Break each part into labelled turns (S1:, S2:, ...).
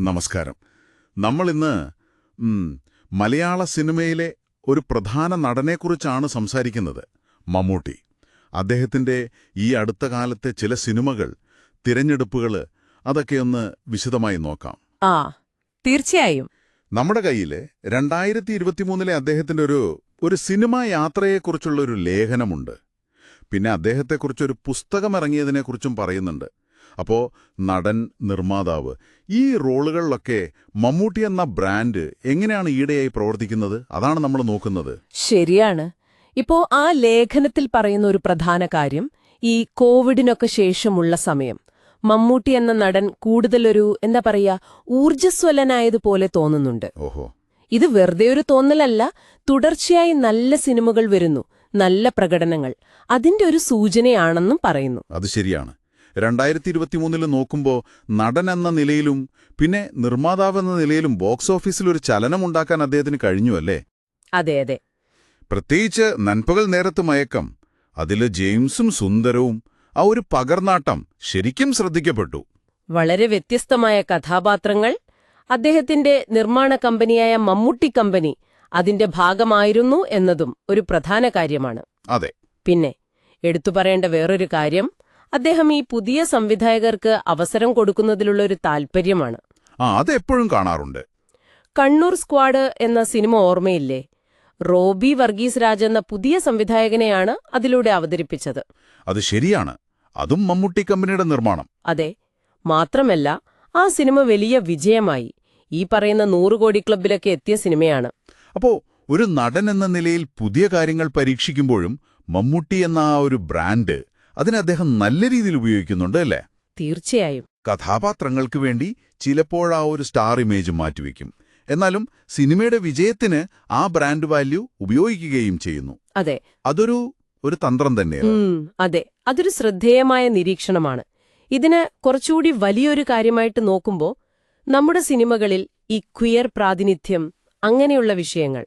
S1: നമസ്കാരം. നമ്മൾ ഇന്ന് മലയാള സിനിമയിലെ ഒരു പ്രധാന നടനെക്കുറിച്ചാണ് സംസാരിക്കുന്നത് മമ്മൂട്ടി. അദ്ദേഹത്തിന്റെ ഈ അടുത്ത കാലത്തെ ചില സിനിമകൾ തിരഞ്ഞെടുപ്പുകൾ അതൊക്കെ ഒന്ന് വിശദമായി നോക്കാം.
S2: ആ തീർച്ചയായും.
S1: നമ്മുടെ കയ്യിൽ രണ്ടായിരത്തി ഇരുപത്തിമൂന്നിലെ അദ്ദേഹത്തിന്റെ ഒരു ഒരു സിനിമാ യാത്രയെക്കുറിച്ചുള്ള ഒരു ലേഖനമുണ്ട്. പിന്നെ അദ്ദേഹത്തെക്കുറിച്ചൊരു പുസ്തകം ഇറങ്ങിയതിനെക്കുറിച്ചും പറയുന്നുണ്ട്. അപ്പോ നടൻ നിർമ്മാതാവ്. ഈ റോളുകളിലൊക്കെ മമ്മൂട്ടി എന്ന ബ്രാൻഡ് എങ്ങനെയാണ് ഈടെയായി പ്രവർത്തിക്കുന്നത്? അതാണ് നമ്മൾ നോക്കുന്നത്.
S2: ശരിയാണ്. ഇപ്പോ ആ ലേഖനത്തിൽ പറയുന്ന ഒരു പ്രധാന കാര്യം ഈ കോവിഡിനൊക്കെ ശേഷമുള്ള സമയം. മമ്മൂട്ടി എന്ന നടൻ കൂടുതലൊരു എന്താ പറയാ ഊർജസ്വലനായതുപോലെ തോന്നുന്നുണ്ട്.
S1: ഓഹോ.
S2: ഇത് വെറുതെ ഒരു തോന്നലല്ല തുടർച്ചയായി നല്ല സിനിമകൾ വരുന്നു നല്ല പ്രകടനങ്ങൾ. അതിന്റെ ഒരു സൂചനയാണെന്നും പറയുന്നു.
S1: അത് ശരിയാണ്. രണ്ടായിരത്തി ഇരുപത്തിമൂന്നിൽ നോക്കുമ്പോൾ നടൻ എന്ന നിലയിലും പിന്നെ നിർമ്മാതാവ് എന്ന നിലയിലും ബോക്സ് ഓഫീസിൽ ഒരു ചലനമുണ്ടാക്കാൻ അദ്ദേഹത്തിന് കഴിഞ്ഞു അല്ലേ?
S2: അതെ അതെ.
S1: പ്രത്യേകിച്ച് നൻപകൽ നേരത്ത് മയക്കം അതിൽ ജെയിംസും സുന്ദരവും ആ ഒരു പകർനാട്ടം ശരിക്കും ശ്രദ്ധിക്കപ്പെട്ടു.
S2: വളരെ വ്യത്യസ്തമായ കഥാപാത്രങ്ങൾ അദ്ദേഹത്തിന്റെ നിർമ്മാണ കമ്പനിയായ മമ്മൂട്ടി കമ്പനി അതിന്റെ ഭാഗമായിരുന്നു എന്നതും ഒരു പ്രധാന കാര്യമാണ്.
S1: അതെ.
S2: പിന്നെ എടുത്തു പറയേണ്ട വേറൊരു കാര്യം അദ്ദേഹം ഈ പുതിയ സംവിധായകർക്ക് അവസരം കൊടുക്കുന്നതിലുള്ള ഒരു താൽപ്പര്യമാണ്.
S1: ആ അതെപ്പോഴും കാണാറുണ്ട്.
S2: കണ്ണൂർ സ്ക്വാഡ് എന്ന സിനിമ ഓർമ്മയില്ലേ? റോബി വർഗീസ് രാജ് എന്ന പുതിയ സംവിധായകനെയാണ് അതിലൂടെ അവതരിപ്പിച്ചത്.
S1: അത് ശരിയാണ്. അതും മമ്മൂട്ടി കമ്പനിയുടെ നിർമ്മാണം.
S2: അതെ. മാത്രമല്ല ആ സിനിമ വലിയ വിജയമായി. ഈ പറയുന്ന നൂറ് കോടി ക്ലബിലൊക്കെ എത്തിയ സിനിമയാണ്.
S1: അപ്പോ ഒരു നടൻ എന്ന നിലയിൽ പുതിയ കാര്യങ്ങൾ പരീക്ഷിക്കുമ്പോഴും മമ്മൂട്ടി എന്ന ആ ഒരു ബ്രാൻഡ് അതിനെ അദ്ദേഹം നല്ല രീതിയിൽ ഉപയോഗിക്കുന്നുണ്ട് അല്ലേ?
S2: തീർച്ചയായും.
S1: കഥാപാത്രങ്ങൾക്ക് വേണ്ടി ചിലപ്പോഴാ ഒരു സ്റ്റാർ ഇമേജ് മാറ്റിവെക്കും. എന്നാലും സിനിമയുടെ വിജയത്തിന് ആ ബ്രാൻഡ് വാല്യൂ ഉപയോഗിക്കുകയും ചെയ്യുന്നു.
S2: അതെ.
S1: അതൊരു ഒരു തന്ത്രം തന്നെയാണ്.
S2: അതെ. അതൊരു ശ്രദ്ധേയമായ നിരീക്ഷണമാണ്. ഇതിന് കുറച്ചുകൂടി വലിയൊരു കാര്യമായിട്ട് നോക്കുമ്പോൾ നമ്മുടെ സിനിമകളിൽ ഈ ക്വിയർ പ്രാതിനിധ്യം അങ്ങനെയുള്ള വിഷയങ്ങൾ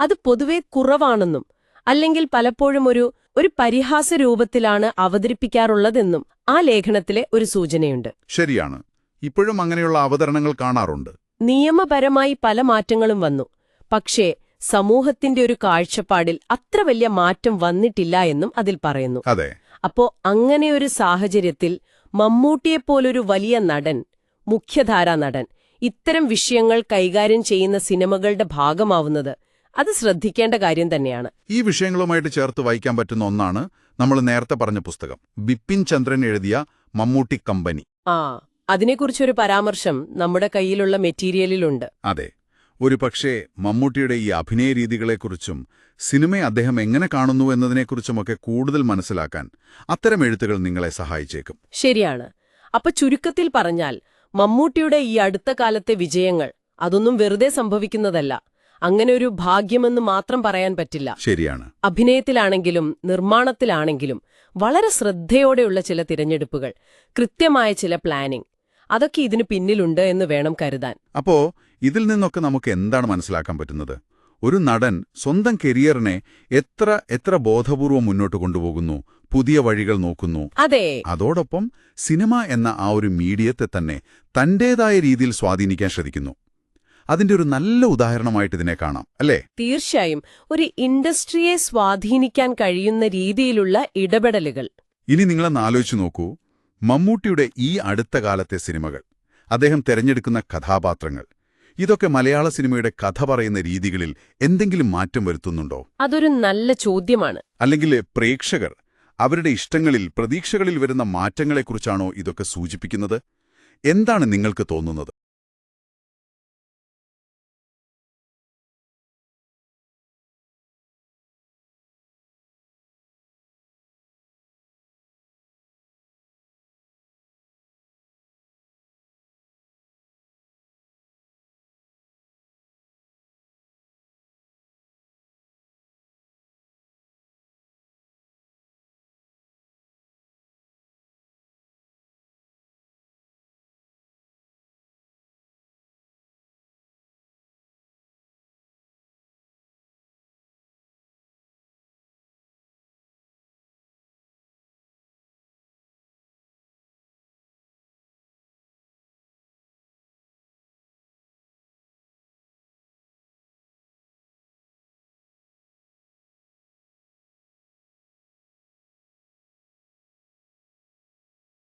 S2: അത് പൊതുവെ കുറവാണെന്നും അല്ലെങ്കിൽ പലപ്പോഴും ഒരു ഒരു പരിഹാസ രൂപത്തിലാണ് അവതരിപ്പിക്കാറുള്ളതെന്നും ആ ലേഖനത്തിലെ ഒരു സൂചനയുണ്ട്.
S1: ശരിയാണ്. ഇപ്പോഴും അങ്ങനെയുള്ള അവതരണങ്ങൾ കാണാറുണ്ട്.
S2: നിയമപരമായി പല മാറ്റങ്ങളും വന്നു. പക്ഷേ സമൂഹത്തിന്റെ ഒരു കാഴ്ചപ്പാടിൽ അത്ര വലിയ മാറ്റം വന്നിട്ടില്ല എന്നും അതിൽ പറയുന്നു.
S1: അതെ.
S2: അപ്പോ അങ്ങനെയൊരു സാഹചര്യത്തിൽ മമ്മൂട്ടിയെപ്പോലൊരു വലിയ നടൻ മുഖ്യധാരാ നടൻ ഇത്തരം വിഷയങ്ങൾ കൈകാര്യം ചെയ്യുന്ന സിനിമകളുടെ ഭാഗമാവുന്നത് അത് ശ്രദ്ധിക്കേണ്ട കാര്യം തന്നെയാണ്.
S1: ഈ വിഷയങ്ങളുമായിട്ട് ചേർത്ത് വായിക്കാൻ പറ്റുന്ന ഒന്നാണ് നമ്മൾ നേരത്തെ പറഞ്ഞ പുസ്തകം. ബിപിൻ ചന്ദ്രൻ എഴുതിയ മമ്മൂട്ടി കമ്പനി.
S2: ആ അതിനെക്കുറിച്ചൊരു പരാമർശം നമ്മുടെ കയ്യിലുള്ള മെറ്റീരിയലിലുണ്ട്.
S1: അതെ. ഒരു പക്ഷേ മമ്മൂട്ടിയുടെ ഈ അഭിനയ രീതികളെക്കുറിച്ചും സിനിമയെ അദ്ദേഹം എങ്ങനെ കാണുന്നു എന്നതിനെക്കുറിച്ചുമൊക്കെ കൂടുതൽ മനസ്സിലാക്കാൻ അത്തരം എഴുത്തുകൾ നിങ്ങളെ സഹായിച്ചേക്കും.
S2: ശരിയാണ്. അപ്പൊ ചുരുക്കത്തിൽ പറഞ്ഞാൽ മമ്മൂട്ടിയുടെ ഈ അടുത്ത കാലത്തെ വിജയങ്ങൾ അതൊന്നും വെറുതെ സംഭവിക്കുന്നതല്ല. അങ്ങനെ ഒരു ഭാഗ്യമെന്ന് മാത്രം പറയാൻ പറ്റില്ല.
S1: ശരിയാണ്.
S2: അഭിനയത്തിലാണെങ്കിലും നിർമ്മാണത്തിലാണെങ്കിലും വളരെ ശ്രദ്ധയോടെയുള്ള ചില തിരഞ്ഞെടുപ്പുകൾ കൃത്യമായ ചില പ്ലാനിംഗ് അതൊക്കെ ഇതിനു പിന്നിലുണ്ട് എന്ന് വേണം കരുതാൻ.
S1: അപ്പോ ഇതിൽ നിന്നൊക്കെ നമുക്ക് എന്താണ് മനസ്സിലാക്കാൻ പറ്റുന്നത്? ഒരു നടൻ സ്വന്തം കരിയറിനെ എത്ര എത്ര ബോധപൂർവം മുന്നോട്ട് കൊണ്ടുപോകുന്നു പുതിയ വഴികൾ നോക്കുന്നു.
S2: അതെ.
S1: അതോടൊപ്പം സിനിമ എന്ന ആ ഒരു മീഡിയത്തെ തന്നെ തന്റേതായ രീതിയിൽ സ്വാധീനിക്കാൻ ശ്രദ്ധിക്കുന്നു. അതിന്റെ ഒരു നല്ല ഉദാഹരണമായിട്ട് ഇതിനെ കാണാം അല്ലേ?
S2: തീർച്ചയായും. ഒരു ഇൻഡസ്ട്രിയെ സ്വാധീനിക്കാൻ കഴിയുന്ന രീതിയിലുള്ള ഇടപെടലുകൾ.
S1: ഇനി നിങ്ങളെന്ന് ആലോചിച്ചു നോക്കൂ. മമ്മൂട്ടിയുടെ ഈ അടുത്ത കാലത്തെ സിനിമകൾ അദ്ദേഹം തിരഞ്ഞെടുക്കുന്ന കഥാപാത്രങ്ങൾ ഇതൊക്കെ മലയാള സിനിമയുടെ കഥ പറയുന്ന രീതികളിൽ എന്തെങ്കിലും മാറ്റം വരുത്തുന്നുണ്ടോ?
S2: അതൊരു നല്ല ചോദ്യമാണ്.
S1: അല്ലെങ്കിൽ പ്രേക്ഷകർ അവരുടെ ഇഷ്ടങ്ങളിൽ പ്രതീക്ഷകളിൽ വരുന്ന മാറ്റങ്ങളെക്കുറിച്ചാണോ ഇതൊക്കെ സൂചിപ്പിക്കുന്നത്? എന്താണ് നിങ്ങൾക്ക് തോന്നുന്നത്?